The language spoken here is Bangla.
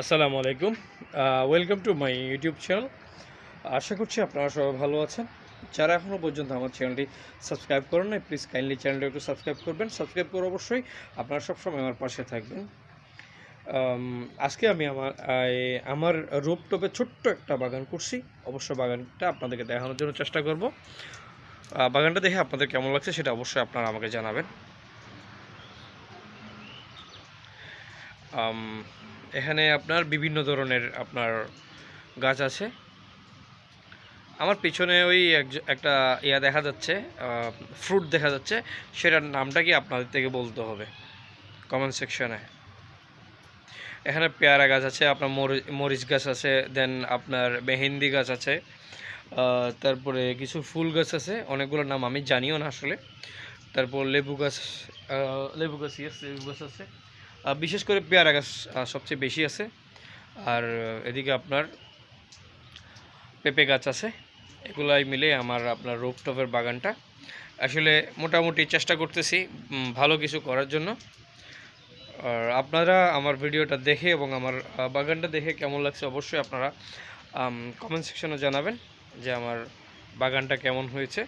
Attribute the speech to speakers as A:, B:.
A: আসসালামু আলাইকুম। Welcome to my YouTube channel আশা করছি আপনারা সবাই ভালো আছেন। যারা এখনও পর্যন্ত আমার চ্যানেলটি সাবস্ক্রাইব করেন নাই প্লিজ কাইন্ডলি চ্যানেলটি একটু সাবস্ক্রাইব করবেন। সাবস্ক্রাইব করে অবশ্যই আপনারা সবসময় আমার পাশে থাকবেন। আজকে আমি আমার আমার রোপটপে ছোট্ট একটা বাগান করছি। অবশ্য বাগানটা আপনাদেরকে দেখানোর জন্য চেষ্টা করব। বাগানটা দেখে আপনাদের কেমন লাগছে সেটা অবশ্যই আপনারা আমাকে জানাবেন। এখানে আপনার বিভিন্ন ধরনের আপনার গাছ আছে। আমার পিছনে ওই এক- একটা ইয়া দেখা যাচ্ছে ফ্রুট দেখা যাচ্ছে, সেটার নামটা কি আপনাদের থেকে বলতে হবে? কমেন্ট সেকশনে এখানে পেয়ারা গাছ আছে, আপনার মরিচ গাছ আছে দেন আপনার মেহেন্দি গাছ আছে তারপরে কিছু ফুল গাছ আছে, অনেকগুলোর নাম আমি জানিও না আসলে। তারপর লেবু গাছ লেবু গাছ ইয়েস লেবু গাছ আছে। বিশেষ করে পেয়ারা গাছ সবচেয়ে বেশি আছে। আর এদিকে আপনার পেঁপে গাছ আছে। এগুলাই মিলে আমার আপনার রোপটপের বাগানটা। আসলে মোটামুটি চেষ্টা করতেছি ভালো কিছু করার জন্য। আর আপনারা আমার ভিডিওটা দেখে এবং আমার বাগানটা দেখে কেমন লাগছে অবশ্যই আপনারা কমেন্ট সেকশনে জানাবেন যে আমার বাগানটা কেমন হয়েছে।